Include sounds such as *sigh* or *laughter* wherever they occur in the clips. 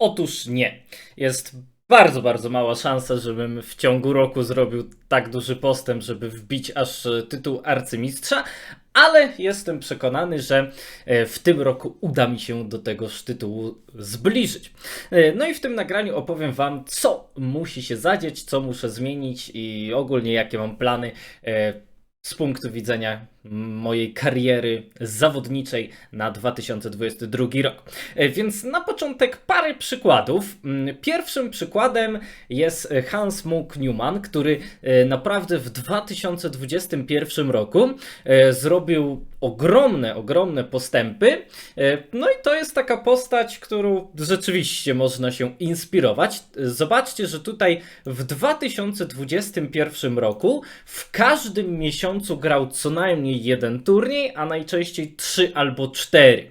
Otóż nie. Jest bardzo, bardzo mała szansa, żebym w ciągu roku zrobił tak duży postęp, żeby wbić aż e, tytuł arcymistrza, ale jestem przekonany, że e, w tym roku uda mi się do tegoż tytułu zbliżyć. E, No i w tym nagraniu opowiem Wam, co musi się zadzieć, co muszę zmienić i ogólnie jakie mam plany z punktu widzenia mojej kariery zawodniczej na 2022 rok. E, Więc na początek parę przykładów. Mm, Pierwszym przykładem jest Hans Munk Newman, który e, naprawdę w 2021 roku e, zrobił ogromne, ogromne postępy. E, No i to jest taka postać, którą rzeczywiście można się inspirować. Zobaczcie, że tutaj w 2021 roku w każdym miesiącu grał co najmniej jeden turniej, a najczęściej trzy albo cztery.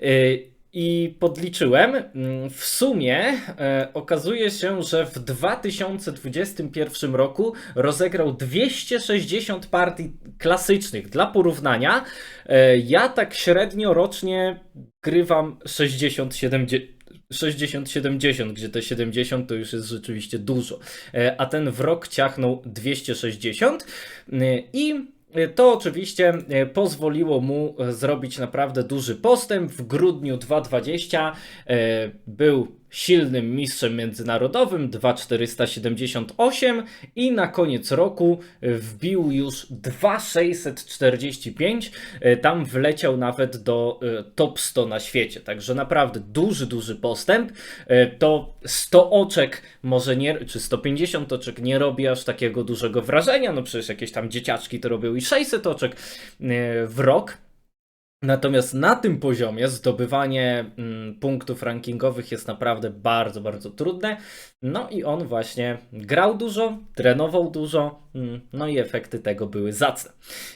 Y, I podliczyłem, mm, w sumie e, okazuje się, że w 2021 roku rozegrał 260 partii klasycznych. Dla porównania, e, ja tak średnio rocznie grywam 60-70. 60-70, gdzie te 70 to już jest rzeczywiście dużo. E, A ten w rok ciachnął 260 e, i to oczywiście e, pozwoliło mu e, zrobić naprawdę duży postęp. W grudniu 2020 e, był silnym mistrzem międzynarodowym 2478 i na koniec roku wbił już 2645. E, Tam wleciał nawet do e, top 100 na świecie. Także naprawdę duży, duży postęp. E, To 100 oczek może nie, czy 150 oczek nie robi aż takiego dużego wrażenia. No przecież jakieś tam dzieciaczki to robią i 600 oczek w rok. Natomiast na tym poziomie zdobywanie mm, punktów rankingowych jest naprawdę bardzo, bardzo trudne. No i on właśnie grał dużo, trenował dużo, mm, no i efekty tego były zacne.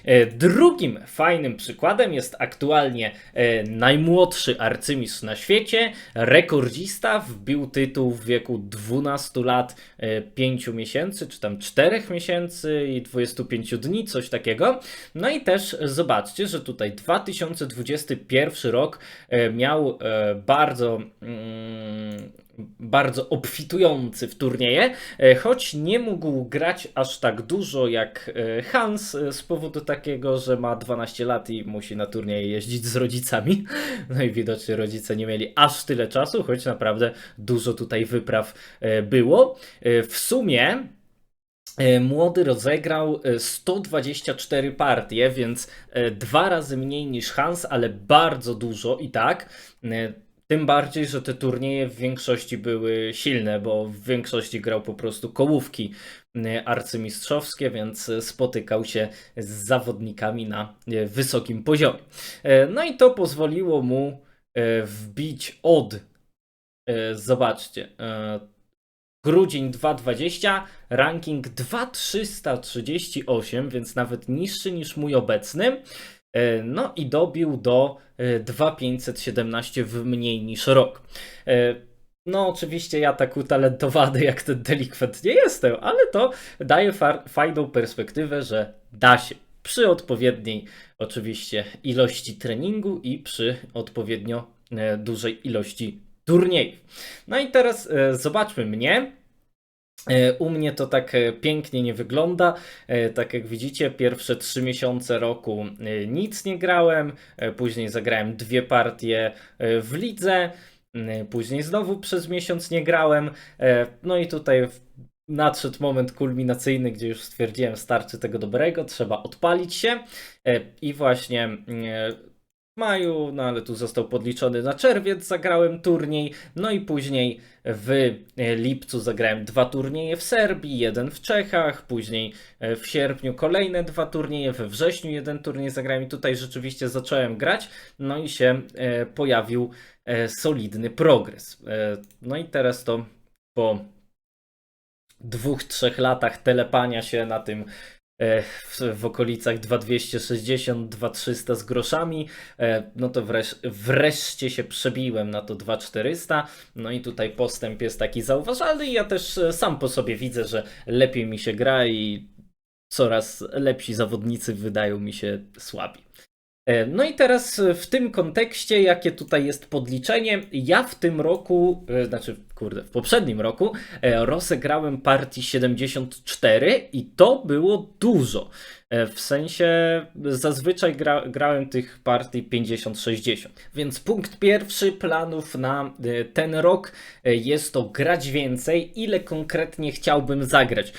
E, Drugim fajnym przykładem jest aktualnie e, najmłodszy arcymistrz na świecie, rekordzista, wbił tytuł w wieku 12 lat, e, 5 miesięcy, czy tam 4 miesięcy i 25 dni, coś takiego. No i też zobaczcie, że tutaj 2021 rok e, miał e, bardzo, mm, bardzo obfitujący w turnieje, e, choć nie mógł grać aż tak dużo jak Hans z powodu takiego, że ma 12 lat i musi na turnieje jeździć z rodzicami. *laughs* No i widocznie rodzice nie mieli aż tyle czasu, choć naprawdę dużo tutaj wypraw było. W sumie Młody rozegrał e, 124 partie, więc e, dwa razy mniej niż Hans, ale bardzo dużo i tak. E, Tym bardziej, że te turnieje w większości były silne, bo w większości grał po prostu kołówki e, arcymistrzowskie, więc e, spotykał się z zawodnikami na e, wysokim poziomie. E, No i to pozwoliło mu e, wbić od, e, zobaczcie, e, grudzień 2020, ranking 2338, więc nawet niższy niż mój obecny. E, No i dobił do e, 2517 w mniej niż rok. E, No, oczywiście ja tak utalentowany jak ten delikwent nie jestem, ale to daje fa- fajną perspektywę, że da się. Przy odpowiedniej, oczywiście, ilości treningu i przy odpowiednio e, dużej ilości turniejów. No i teraz e, zobaczmy mnie. E, U mnie to tak e, pięknie nie wygląda. Tak jak widzicie, pierwsze trzy miesiące roku nic nie grałem. Później zagrałem dwie partie w lidze. Później znowu przez miesiąc nie grałem. No i tutaj nadszedł moment kulminacyjny, gdzie już stwierdziłem, starczy tego dobrego, trzeba odpalić się. I właśnie w maju, no ale tu został podliczony na czerwiec, zagrałem turniej. No i później w e, lipcu zagrałem dwa turnieje w Serbii, jeden w Czechach, później e, w sierpniu kolejne dwa turnieje, we wrześniu jeden turniej zagrałem i tutaj rzeczywiście zacząłem grać, no i się e, pojawił solidny progres. No i teraz to po dwóch, trzech latach telepania się na tym w, okolicach 2260, 2300 z groszami, e, no to wresz, wreszcie się przebiłem na to 2400, no i tutaj postęp jest taki zauważalny. Ja też e, sam po sobie widzę, że lepiej mi się gra i coraz lepsi zawodnicy wydają mi się słabi. E, No i teraz w tym kontekście, jakie tutaj jest podliczenie, ja w tym roku, znaczy kurde, w poprzednim roku e, rozegrałem partii 74 i to było dużo. E, W sensie zazwyczaj gra, grałem tych partii 50-60. Więc punkt pierwszy planów na e, ten rok jest to grać więcej. Ile konkretnie chciałbym zagrać?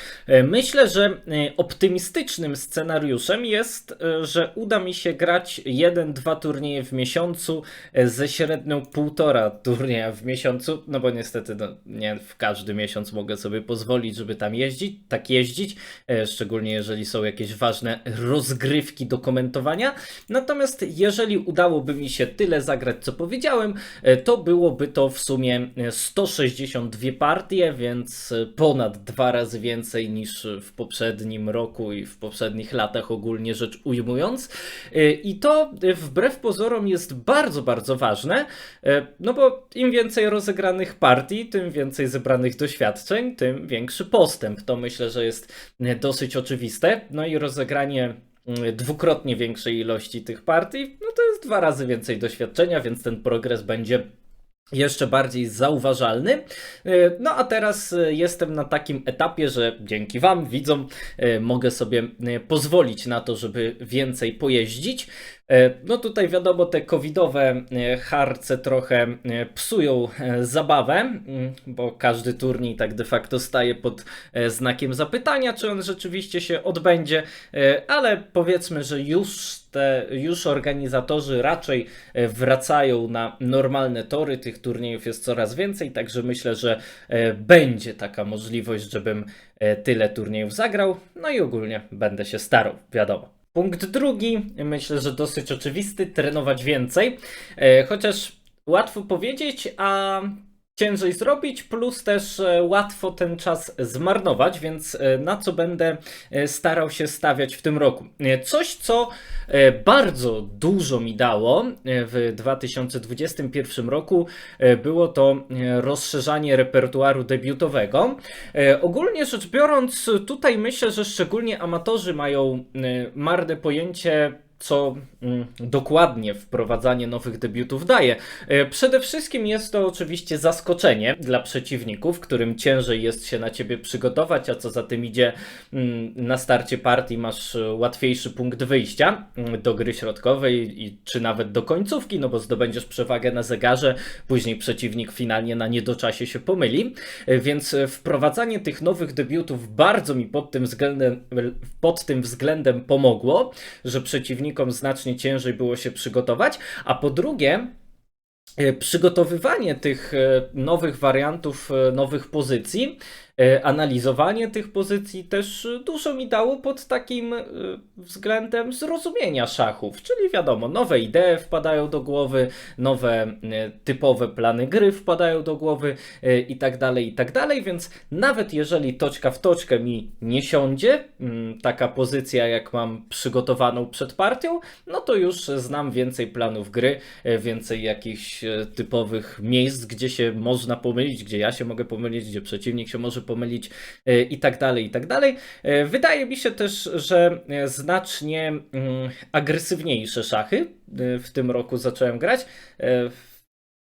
Myślę, że optymistycznym scenariuszem jest, że uda mi się grać 1-2 turnieje w miesiącu ze średnią półtora turnieja w miesiącu, no bo niestety no, nie w każdy miesiąc mogę sobie pozwolić, żeby tam jeździć, tak jeździć, e, szczególnie jeżeli są jakieś ważne rozgrywki do komentowania. Natomiast jeżeli udałoby mi się tyle zagrać, co powiedziałem, e, to byłoby to w sumie e, 162 partie, więc e, ponad dwa razy więcej niż w poprzednim roku i w poprzednich latach ogólnie rzecz ujmując. E, I to e, wbrew pozorom jest bardzo, bardzo ważne, e, no bo im więcej rozegranych partii, tym więcej zebranych doświadczeń, tym większy postęp. To myślę, że jest e, dosyć oczywiste. No i rozegranie mm, dwukrotnie większej ilości tych partii, no to jest dwa razy więcej doświadczenia, więc ten progres będzie jeszcze bardziej zauważalny. E, No a teraz e, jestem na takim etapie, że dzięki Wam, widzom, mogę sobie pozwolić na to, żeby więcej pojeździć. E, No tutaj wiadomo, te covidowe e, harce trochę e, psują zabawę, mm, bo każdy turniej tak de facto staje pod znakiem zapytania, czy on rzeczywiście się odbędzie, ale powiedzmy, że już te, już organizatorzy raczej wracają na normalne tory, tych turniejów jest coraz więcej, także myślę, że będzie taka możliwość, żebym tyle turniejów zagrał, no i ogólnie będę się starał, wiadomo. Punkt drugi, myślę, że dosyć oczywisty, trenować więcej, e, chociaż łatwo powiedzieć, a ciężej zrobić, plus też e, łatwo ten czas zmarnować, więc e, na co będę e, starał się stawiać w tym roku. Coś, co bardzo dużo mi dało w 2021 roku, było to rozszerzanie repertuaru debiutowego. Ogólnie rzecz biorąc, tutaj myślę, że szczególnie amatorzy mają marne pojęcie co mm, dokładnie wprowadzanie nowych debiutów daje. E, Przede wszystkim jest to oczywiście zaskoczenie dla przeciwników, którym ciężej jest się na ciebie przygotować, a co za tym idzie, mm, na starcie partii masz e, łatwiejszy punkt wyjścia mm, do gry środkowej i czy nawet do końcówki, no bo zdobędziesz przewagę na zegarze, później przeciwnik finalnie na niedoczasie się pomyli. E, Więc wprowadzanie tych nowych debiutów bardzo mi pod tym względem, pod tym względem pomogło, że znacznie ciężej było się przygotować, a po drugie, e, przygotowywanie tych e, nowych wariantów, e, nowych pozycji, analizowanie tych pozycji też e, dużo mi dało pod takim e, względem zrozumienia szachów, czyli wiadomo, nowe idee wpadają do głowy, nowe e, typowe plany gry wpadają do głowy e, i tak dalej, i tak dalej, więc nawet jeżeli toczka w toczkę mi nie siądzie, mm, taka pozycja jak mam przygotowaną przed partią, no to już znam więcej planów gry, e, więcej jakichś e, typowych miejsc, gdzie się można pomylić, gdzie ja się mogę pomylić, gdzie przeciwnik się może pomylić e, i tak dalej, i tak dalej. E, Wydaje mi się też, że e, znacznie mm, agresywniejsze szachy w tym roku zacząłem grać.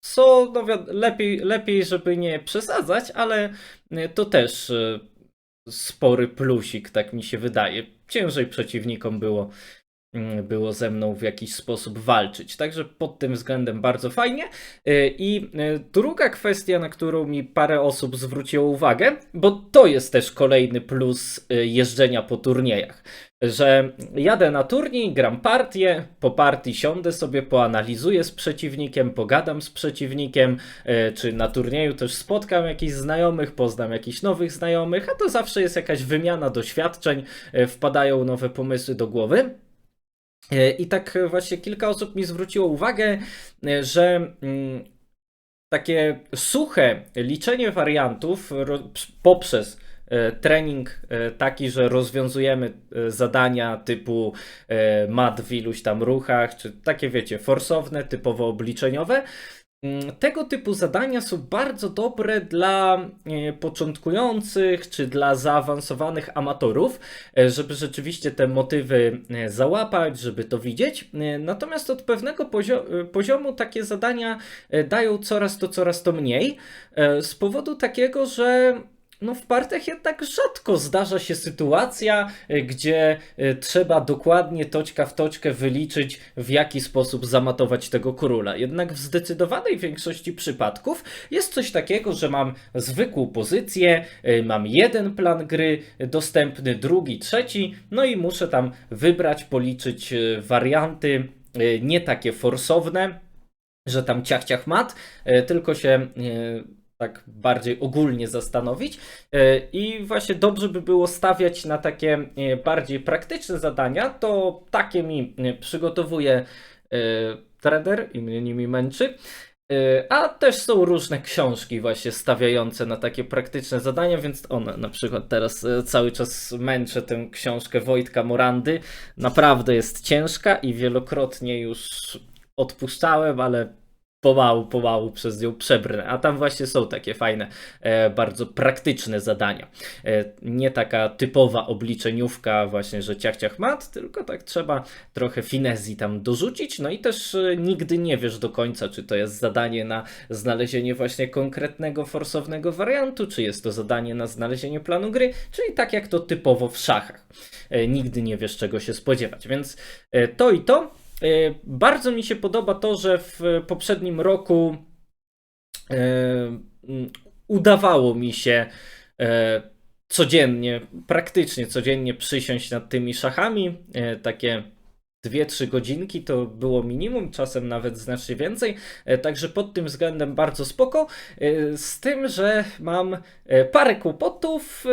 Co no, lepiej, lepiej, żeby nie przesadzać, ale to też spory plusik, tak mi się wydaje. Ciężej przeciwnikom było było ze mną w jakiś sposób walczyć. Także pod tym względem bardzo fajnie. Y, I y, druga kwestia, na którą mi parę osób zwróciło uwagę, bo to jest też kolejny plus y, jeżdżenia po turniejach. Że jadę na turniej, gram partię, po partii siądę sobie, poanalizuję z przeciwnikiem, pogadam z przeciwnikiem, czy na turnieju też spotkam jakichś znajomych, poznam jakichś nowych znajomych, a to zawsze jest jakaś wymiana doświadczeń, wpadają nowe pomysły do głowy. E, I tak właśnie kilka osób mi zwróciło uwagę, e, że mm, takie suche liczenie wariantów poprzez e, trening e, taki, że rozwiązujemy e, zadania typu e, mat w iluś tam ruchach, czy takie wiecie, forsowne, typowo obliczeniowe, Tego typu zadania są bardzo dobre dla e, początkujących czy dla zaawansowanych amatorów, e, żeby rzeczywiście te motywy e, załapać, żeby to widzieć. Natomiast od pewnego pozio- poziomu takie zadania dają coraz to, coraz to mniej, z powodu takiego, że no w partiach jednak rzadko zdarza się sytuacja, e, gdzie e, trzeba dokładnie toczka w toczkę wyliczyć, w jaki sposób zamatować tego króla. Jednak w zdecydowanej większości przypadków jest coś takiego, że mam zwykłą pozycję, e, mam jeden plan gry dostępny, drugi, trzeci, no i muszę tam wybrać, policzyć warianty nie takie forsowne, że tam ciach ciach mat, tylko się tak bardziej ogólnie zastanowić. E, I właśnie dobrze by było stawiać na takie e, bardziej praktyczne zadania, to takie mi e, przygotowuje trader i mnie nimi męczy. A też są różne książki właśnie stawiające na takie praktyczne zadania, więc one na przykład teraz cały czas męczę tę książkę Wojtka Morandy. Naprawdę jest ciężka i wielokrotnie już odpuszczałem, ale pomału, pomału przez nią przebrnę. A tam właśnie są takie fajne, e, bardzo praktyczne zadania. E, nie taka typowa obliczeniówka właśnie, że ciach ciach mat, tylko tak trzeba trochę finezji tam dorzucić. No i też e, nigdy nie wiesz do końca, czy to jest zadanie na znalezienie właśnie konkretnego forsownego wariantu, czy jest to zadanie na znalezienie planu gry, czyli tak jak to typowo w szachach. Nigdy nie wiesz czego się spodziewać. Więc to i to. E, Bardzo mi się podoba to, że w poprzednim roku e, udawało mi się e, codziennie, praktycznie codziennie przysiąść nad tymi szachami. Takie 2-3 godzinki to było minimum, czasem nawet znacznie więcej. Także pod tym względem bardzo spoko. Z tym, że mam parę kłopotów,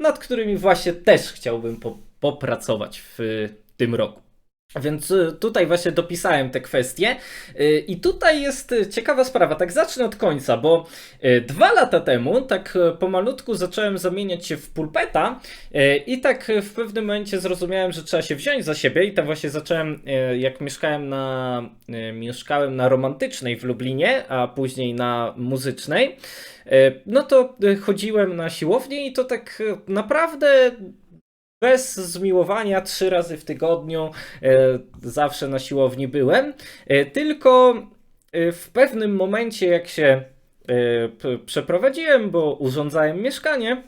nad którymi właśnie też chciałbym po- popracować w tym roku. Więc y, tutaj właśnie dopisałem te kwestie. Y, I tutaj jest y, ciekawa sprawa. Tak zacznę od końca, bo dwa lata temu, tak pomalutku, zacząłem zamieniać się w pulpeta i tak w pewnym momencie zrozumiałem, że trzeba się wziąć za siebie. I tam właśnie zacząłem, jak mieszkałem na, mieszkałem na romantycznej w Lublinie, a później na muzycznej. No to chodziłem na siłownię i to tak naprawdę bez zmiłowania trzy razy w tygodniu e, zawsze na siłowni byłem. E, tylko e, w pewnym momencie, jak się przeprowadziłem, bo urządzałem mieszkanie.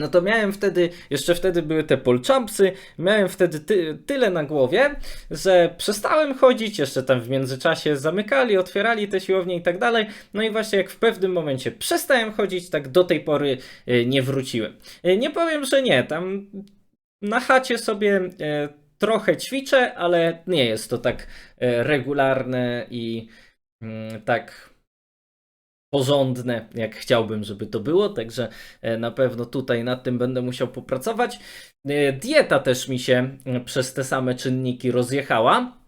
No to miałem wtedy, jeszcze wtedy były te polczampsy, miałem wtedy ty, tyle na głowie, że przestałem chodzić, jeszcze tam w międzyczasie zamykali, otwierali te siłownie i tak dalej. No i właśnie jak w pewnym momencie przestałem chodzić, tak do tej pory e, nie wróciłem. E, Nie powiem, że nie, tam na chacie sobie e, trochę ćwiczę, ale nie jest to tak regularne i mm, tak porządne, jak chciałbym, żeby to było, także e, na pewno tutaj nad tym będę musiał popracować. E, Dieta też mi się e, przez te same czynniki rozjechała.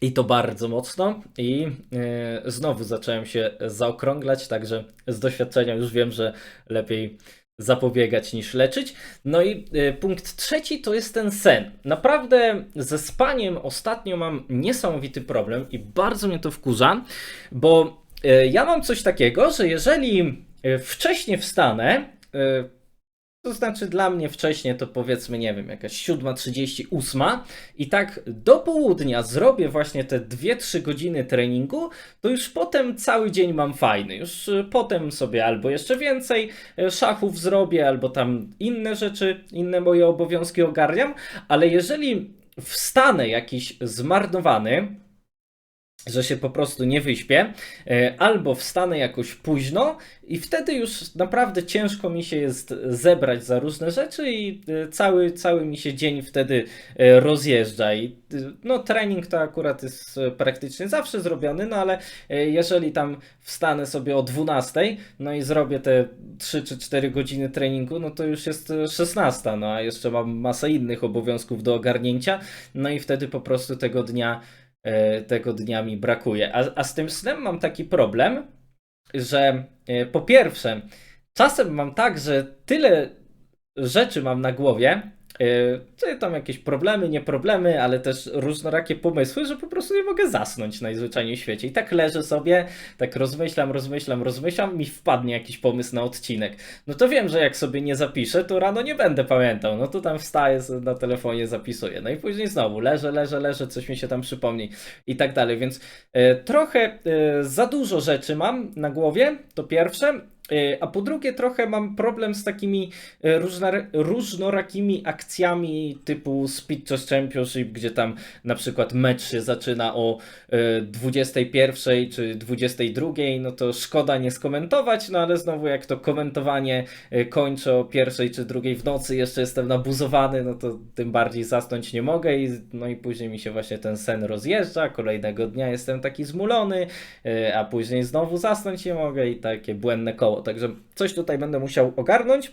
I to bardzo mocno. I znowu zacząłem się zaokrąglać, także z doświadczenia już wiem, że lepiej zapobiegać niż leczyć. No i punkt trzeci to jest ten sen. Naprawdę ze spaniem ostatnio mam niesamowity problem i bardzo mnie to wkurza, bo ja mam coś takiego, że jeżeli e, wcześniej wstanę, e, to znaczy dla mnie wcześniej to powiedzmy, nie wiem, jakaś 7.38 i tak do południa zrobię właśnie te 2-3 godziny treningu, to już potem cały dzień mam fajny. Już potem sobie albo jeszcze więcej szachów zrobię, albo tam inne rzeczy, inne moje obowiązki ogarniam, ale jeżeli wstanę jakiś zmarnowany, że się po prostu nie wyśpię, e, albo wstanę jakoś późno i wtedy już naprawdę ciężko mi się jest zebrać za różne rzeczy i e, cały, cały mi się dzień wtedy e, rozjeżdża. I no trening to akurat jest praktycznie zawsze zrobiony, no ale jeżeli tam wstanę sobie o 12, no i zrobię te 3 czy 4 godziny treningu, no to już jest e, 16, no a jeszcze mam masę innych obowiązków do ogarnięcia, no i wtedy po prostu tego dnia tego dnia mi brakuje. A, a z tym snem mam taki problem, że e, po pierwsze, czasem mam tak, że tyle rzeczy mam na głowie, Yy, Czy tam jakieś problemy, nie problemy, ale też różnorakie pomysły, że po prostu nie mogę zasnąć najzwyczajniej w świecie. I tak leżę sobie, tak rozmyślam, rozmyślam, rozmyślam, mi wpadnie jakiś pomysł na odcinek. No to wiem, że jak sobie nie zapiszę, to rano nie będę pamiętał. No to tam wstaję, na telefonie zapisuję. No i później znowu leżę, leżę, leżę, coś mi się tam przypomni i tak dalej. Więc e, trochę e, za dużo rzeczy mam na głowie, to pierwsze. E, A po drugie, trochę mam problem z takimi e, różnorakimi akcjami typu Speed Chess Championship, gdzie tam na przykład mecz się zaczyna o e, 21 czy 22, no to szkoda nie skomentować, no ale znowu jak to komentowanie e, kończę o pierwszej czy drugiej w nocy, jeszcze jestem nabuzowany, no to tym bardziej zasnąć nie mogę i no i później mi się właśnie ten sen rozjeżdża, kolejnego dnia jestem taki zmulony, e, a później znowu zasnąć nie mogę i takie błędne koło, także coś tutaj będę musiał ogarnąć.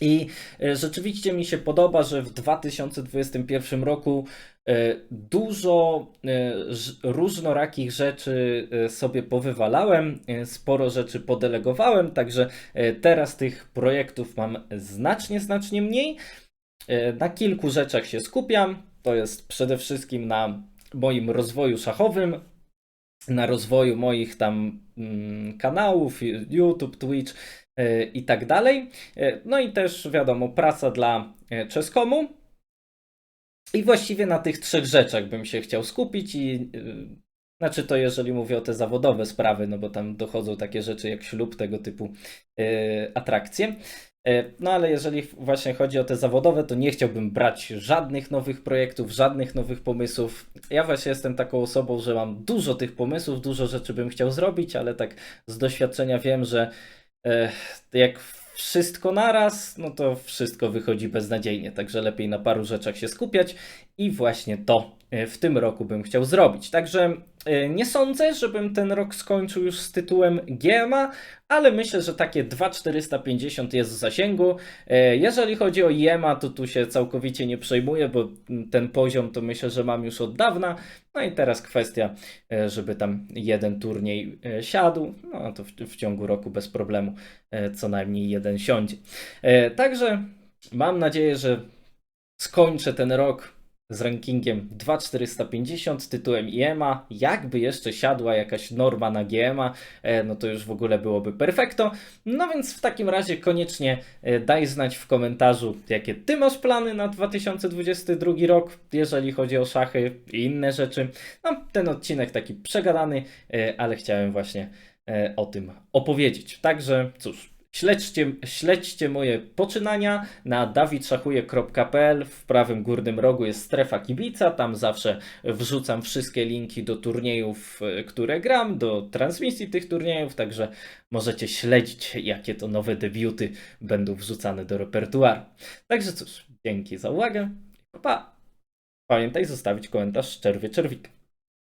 I e, rzeczywiście mi się podoba, że w 2021 roku e, dużo e, różnorakich rzeczy sobie powywalałem, sporo rzeczy podelegowałem, także teraz tych projektów mam znacznie, znacznie mniej. Na kilku rzeczach się skupiam. To jest przede wszystkim na moim rozwoju szachowym, na rozwoju moich tam mm, kanałów, YouTube, Twitch e, i tak dalej. E, No i też wiadomo, praca dla e, Czeskomu. I właściwie na tych trzech rzeczach bym się chciał skupić i y, znaczy to jeżeli mówię o te zawodowe sprawy, no bo tam dochodzą takie rzeczy jak ślub, tego typu y, atrakcje. E, No ale jeżeli właśnie chodzi o te zawodowe, to nie chciałbym brać żadnych nowych projektów, żadnych nowych pomysłów. Ja właśnie jestem taką osobą, że mam dużo tych pomysłów, dużo rzeczy bym chciał zrobić, ale tak z doświadczenia wiem, że e, jak wszystko naraz, no to wszystko wychodzi beznadziejnie, także lepiej na paru rzeczach się skupiać i właśnie to e, w tym roku bym chciał zrobić. Także e, nie sądzę, żebym ten rok skończył już z tytułem GMA, ale myślę, że takie 2450 jest w zasięgu. E, Jeżeli chodzi o IEMA, to tu się całkowicie nie przejmuję, bo ten poziom to myślę, że mam już od dawna. No i teraz kwestia, żeby tam jeden turniej siadł, no to w, w ciągu roku bez problemu co najmniej jeden siądzie. Także mam nadzieję, że skończę ten rok z rankingiem 2450, tytułem IEMA. Jakby jeszcze siadła jakaś norma na GMA, e, no to już w ogóle byłoby perfekto. No więc w takim razie koniecznie e, daj znać w komentarzu, jakie ty masz plany na 2022 rok, jeżeli chodzi o szachy i inne rzeczy. No, ten odcinek taki przegadany, e, ale chciałem właśnie o tym opowiedzieć. Także cóż, śledźcie, śledźcie moje poczynania na dawidszachuje.pl. W prawym górnym rogu jest strefa kibica. Tam zawsze wrzucam wszystkie linki do turniejów, e, które gram, do transmisji tych turniejów, także możecie śledzić, jakie to nowe debiuty będą wrzucane do repertuaru. Także cóż, dzięki za uwagę. Pa! Pamiętaj zostawić komentarz z czerwie czerwika.